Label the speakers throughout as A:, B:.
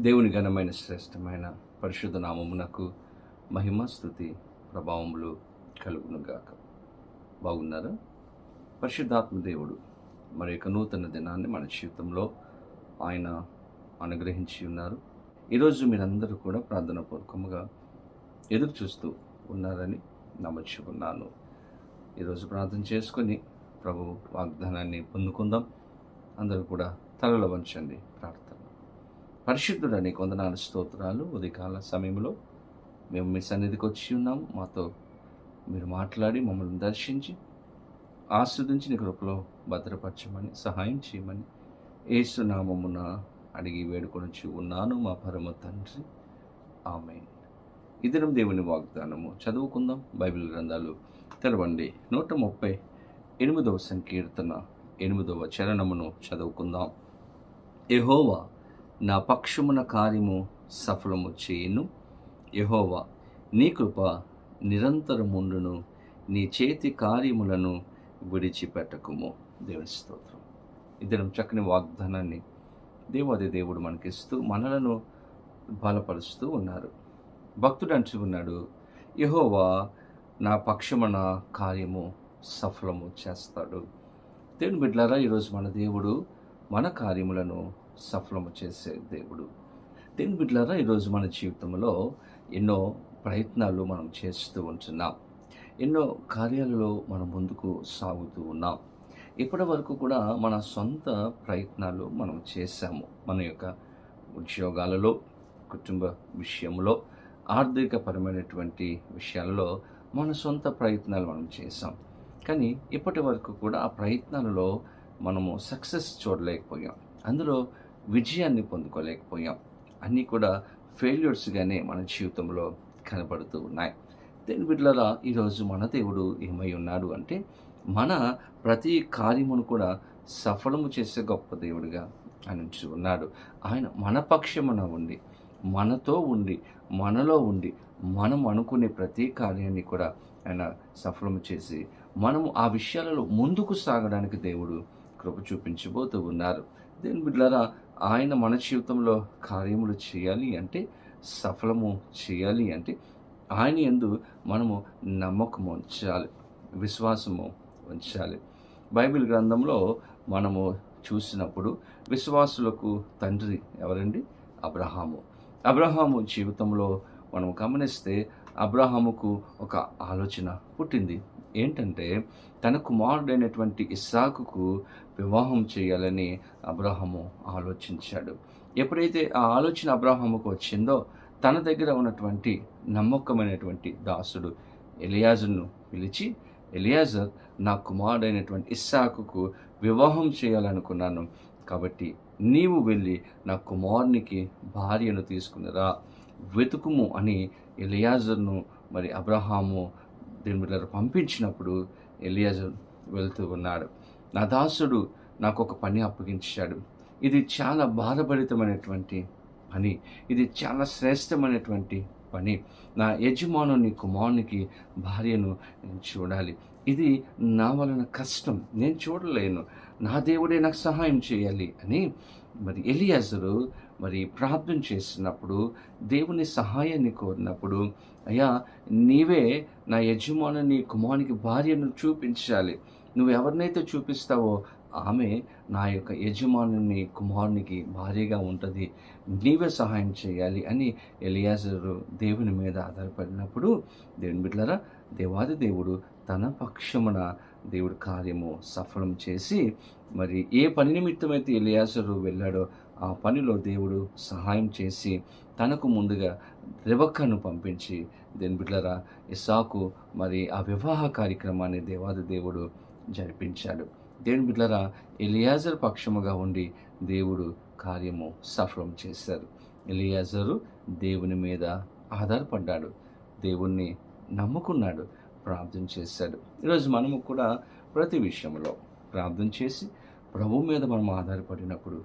A: దేవుని ఘనమైన శ్రేష్టమైన పరిశుద్ధ నామమునకు మహిమ స్థుతి ప్రభావములు కలుగునుగాక. బాగున్నారా? పరిశుద్ధాత్మ దేవుడు మరి యొక్క నూతన దినాన్ని మన జీవితంలో ఆయన అనుగ్రహించి ఉన్నారు. ఈరోజు మీరందరూ కూడా ప్రార్థన పూర్వకముగా ఎదురు చూస్తూ ఉన్నారని నమ్మచుకున్నాను ఈరోజు ప్రార్థన చేసుకొని ప్రభు వాగ్దానాన్ని పొందుకుందాం. అందరూ కూడా తలలో వంచండి ప్రార్థన. పరిశుద్ధుడని కొందనాలు స్తోత్రాలు. ఉదయకాల సమయంలో మేము మీ సన్నిధికి వచ్చి ఉన్నాము. మాతో మీరు మాట్లాడి మమ్మల్ని దర్శించి ఆస్వాదించి నీ కృపలో భద్రపరచమని సహాయం చేయమని ఏసునామమున అడిగి వేడుకొనిచ్చి ఉన్నాను మా పరమ తండ్రి. ఆమె ఇద్దరం దేవుని వాగ్దానము చదువుకుందాం. బైబిల్ గ్రంథాలు తెలవండి నూట ముప్పై ఎనిమిదవ సంకీర్తన ఎనిమిదవ చరణమును చదువుకుందాం. ఎహోవా నా పక్షమున కార్యము సఫలము చేయును. యహోవా నీ కృప నిరంతరముండును నీ చేతి కార్యములను విడిచిపెట్టకుము. దేవుని స్తోత్రం. ఇద్దరం చక్కని వాగ్దానాన్ని దేవాది దేవుడు మనకిస్తూ మనలను బలపరుస్తూ ఉన్నారు. భక్తుడు అంటున్నాడు యహోవా నా పక్షమున కార్యము సఫలము చేస్తాడు. దేవుని బిడ్డలారా ఈరోజు మన దేవుడు మన కార్యములను సఫలము చేసే దేవుడు. దీని బిడ్డలారా ఈరోజు మన జీవితంలో ఎన్నో ప్రయత్నాలు మనం చేస్తూ ఉంటున్నాం. ఎన్నో కార్యాలలో మనం ముందుకు సాగుతూ ఉన్నాం. ఇప్పటి వరకు కూడా మన సొంత ప్రయత్నాలు మనం చేశాము. మన యొక్క ఉద్యోగాలలో కుటుంబ విషయంలో ఆర్థికపరమైనటువంటి విషయాలలో మన సొంత ప్రయత్నాలు మనం చేసాం కానీ ఇప్పటి వరకు కూడా ఆ ప్రయత్నాలలో మనము సక్సెస్ చూడలేకపోయాం. అందులో విజయాన్ని పొందుకోలేకపోయాం. అన్నీ కూడా ఫెయిల్యూర్స్గానే మన జీవితంలో కనబడుతూ ఉన్నాయి. దేని బిడ్డలరా ఈరోజు మన దేవుడు ఏమై ఉన్నాడు అంటే మన ప్రతి కార్యమును కూడా సఫలము చేసే గొప్ప దేవుడిగా ఆయన ఉన్నాడు. ఆయన మన పక్షమున ఉండి మనతో ఉండి మనలో ఉండి మనం అనుకునే ప్రతి కార్యాన్ని కూడా ఆయన సఫలము చేసి మనము ఆ విషయాలలో ముందుకు సాగడానికి దేవుడు కృప చూపించబోతూ ఉన్నారు. దేని బిడ్డలారా ఆయన మన జీవితంలో కార్యములు చేయాలి అంటే సఫలము చేయాలి అంటే ఆయన ఎందు మనము నమ్మకము ఉంచాలి విశ్వాసము ఉంచాలి. బైబిల్ గ్రంథంలో మనము చూసినప్పుడు విశ్వాసులకు తండ్రి ఎవరండి? అబ్రహాము. అబ్రహాము జీవితంలో మనం గమనిస్తే అబ్రహాముకు ఒక ఆలోచన పుట్టింది. ఏంటంటే తన కుమారుడైనటువంటి ఇస్సాకుకు వివాహం చేయాలని అబ్రహాము ఆలోచించాడు. ఎప్పుడైతే ఆ ఆలోచన అబ్రహాముకు వచ్చిందో తన దగ్గర ఉన్నటువంటి నమ్మకమైనటువంటి దాసుడు ఎలియాజును పిలిచి ఎలియాజర్ నా కుమారుడైనటువంటి ఇస్సాకుకు వివాహం చేయాలనుకున్నాను. కాబట్టి నీవు వెళ్ళి నా కుమారునికి భార్యను తీసుకునిరా వెతుకుము అని ఎలియాజర్ను మరి అబ్రహాము దీని మీద పంపించినప్పుడు ఎలియాజర్ వెళ్తూ ఉన్నాడు. నా దాసుడు నాకు ఒక పని అప్పగించాడు. ఇది చాలా బాధభరితమైనటువంటి పని. ఇది చాలా శ్రేష్టమైనటువంటి పని. నా యజమానుని కుమారునికి భార్యను చూడాలి. ఇది నా వలన కష్టం. నేను చూడలేను. నా దేవుడే నాకు సహాయం చేయాలి అని మరి ఎలియాజరు మరి ప్రార్థన చేసినప్పుడు దేవుని సహాయాన్ని కోరినప్పుడు అయ్యా నీవే నా యజమానుని కుమారునికి భార్యను చూపించాలి. నువ్వు ఎవరినైతే చూపిస్తావో ఆమె నా యొక్క యజమానుని కుమారునికి భార్యగా ఉంటుంది. నీవే సహాయం చేయాలి అని ఎలియాజరు దేవుని మీద ఆధారపడినప్పుడు దేవుని బిడ్డలరా దేవాది దేవుడు తన పక్షమున దేవుడు కార్యము సఫలం చేసి మరి ఏ పని నిమిత్తమైతే ఎలియాజరు వెళ్ళాడో ఆ పనిలో దేవుడు సహాయం చేసి తనకు ముందుగా రెబక్కను పంపించి దేని బిడ్డలరా ఇసాకు మరి ఆ వివాహ కార్యక్రమాన్ని దేవాది దేవుడు జరిపించాడు. దేని బిడ్డలరా ఎలియాజర్ పక్షముగా ఉండి దేవుడు కార్యము సఫలం చేశారు. ఎలియాజరు దేవుని మీద ఆధారపడ్డాడు. దేవుణ్ణి నమ్ముకున్నాడు. ప్రార్థన చేశాడు. ఈరోజు మనము కూడా ప్రతి విషయంలో ప్రార్థన చేసి ప్రభు మీద మనం ఆధారపడినప్పుడు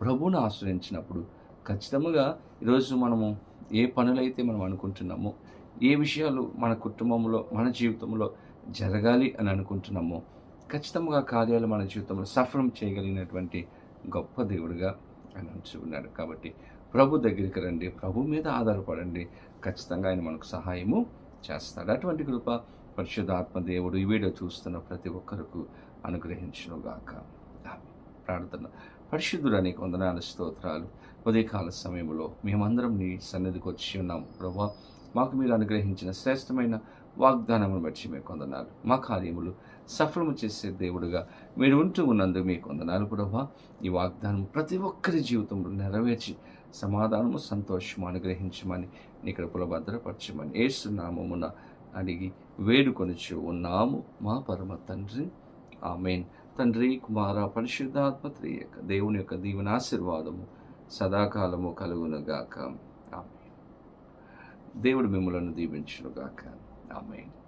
A: ప్రభువును ఆశ్రయించినప్పుడు ఖచ్చితంగా ఈరోజు మనము ఏ పనులైతే మనం అనుకుంటున్నామో ఏ విషయాలు మన కుటుంబంలో మన జీవితంలో జరగాలి అని అనుకుంటున్నామో ఖచ్చితంగా కార్యాలు మన జీవితంలో సఫలం చేయగలిగినటువంటి గొప్ప దేవుడిగా ఆయన ఉంచి ఉన్నాడు. కాబట్టి ప్రభు దగ్గరికి రండి ప్రభు మీద ఆధారపడండి. ఖచ్చితంగా ఆయన మనకు సహాయము చేస్తాడు. అటువంటి కృప పరిశుద్ధాత్మ దేవుడు ఈ వీడియో చూస్తున్న ప్రతి ఒక్కరికి అనుగ్రహించునుగాక. ప్రార్థన. పరిశుద్ధుడు అనేక వందనాల స్తోత్రాలు. ఉదయకాల సమయంలో మేమందరం నీ సన్నిధికి వచ్చి ఉన్నాం. ప్రభా మాకు మీరు అనుగ్రహించిన శ్రేష్టమైన వాగ్దానమును బట్టి మీకు వందనాలు. మా కార్యములు సఫలము చేసే దేవుడుగా మీరు ఉంటూ ఉన్నందుకు మీకు వందనాలు ప్రభా. ఈ వాగ్దానం ప్రతి ఒక్కరి జీవితంలో నెరవేర్చి సమాధానము సంతోషము అనుగ్రహించమని నీ కృపలో భద్రపరచమని ఏసునామమున అడిగి వేడుకొనిచు ఉన్నాము మా పరమ తండ్రి. ఆమెన్. తండ్రి కుమార పరిశుద్ధాత్మత్రి యొక్క దేవుని యొక్క దీవెన ఆశీర్వాదము సదాకాలము కలుగునుగాక. ఆమెన్. దేవుడు మిమ్మలను దీవించునుగాక. ఆమెన్.